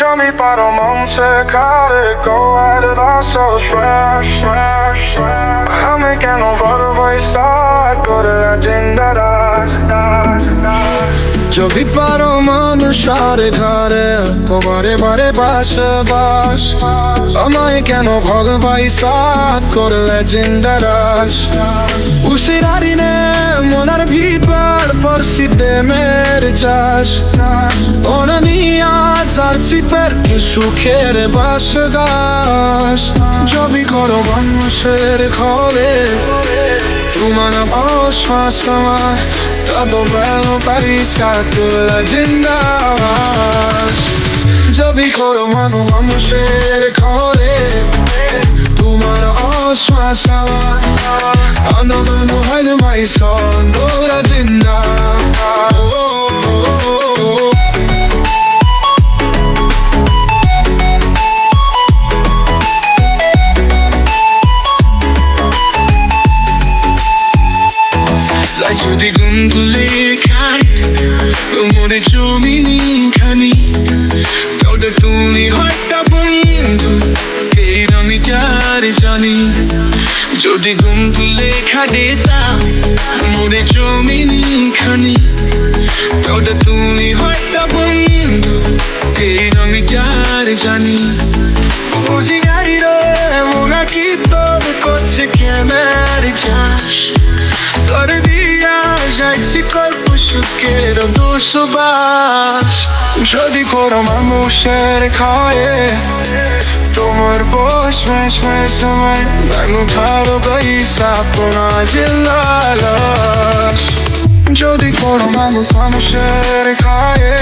জমি পারো মঞ্চে খারে গোয়ার রাসো আমি কেন করব স্টার্ট করে জিন্দারাজ যদি পারো মানুষ আরে ঘরে বারে বারে বাস বাস আমায় কেন ভগবাই সাত করলে জিন্দারাজ উশিরারি নে মনার ভিড় পরশিতে মের চাষ অননিয়া যাচ্ছি পের কি সুখের বাস গাছ জবি করো মানুষের ঘরে তোমার অশ্বাস আমার তত বেলো পারিস কাকুলা জিন্দাবাস জবি করো মানু মানুষের ঘরে তোমার অশ্বাস আমার আনন্দ হয় তোমায় সন্দরা জিন্দা যদি গুনগুলে খাই মনে জমি খানি। তবে তুমি হয়তো বন্ধু, এই আমি যার জানি। যদি গুনগুলে খাটে তা, মনে জমি খানি। তবে তুমি হয়তো বন্ধু, এই আমি যার জানি। বুঝি গাড়ি রে মোরা কি তোর করছে কেনার চাষ? সুখের দোষবাস যদি কোনো মানুষের খায়ে তোমার বস মেশ মেশ সময় মানু ভালো গাইসা পোনা জিল্লালাস যদি কোনো মানুষ মানুষের খায়ে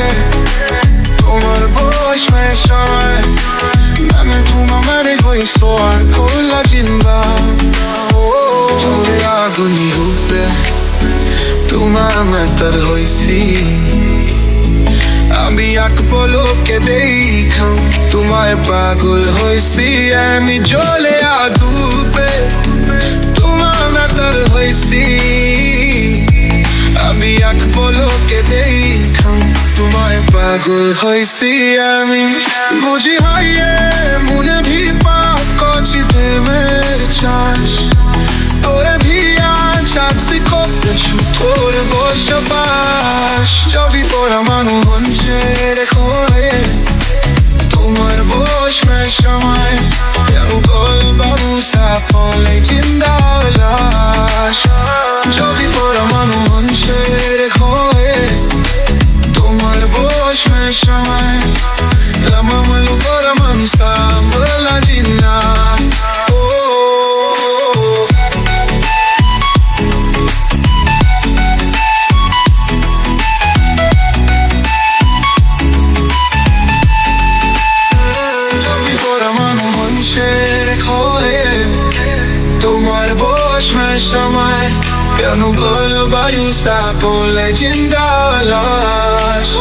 তোমার মেতার হইছি। আমি এক পলকে দেখাম তোমায় পাগল হইছি। আমি জলে আদুপে তোমার মেতার হইছি। আমি এক পলকে দেখাম তোমায় পাগল হইছি। আমি বুঝি হাইয়ে মনে ভিপা কচি বসবাস যদি তোরা মানু হঞ্চের খোলে। তোমার বস সময় গল așa mai Я ну было боюсь с тобой легенда ложь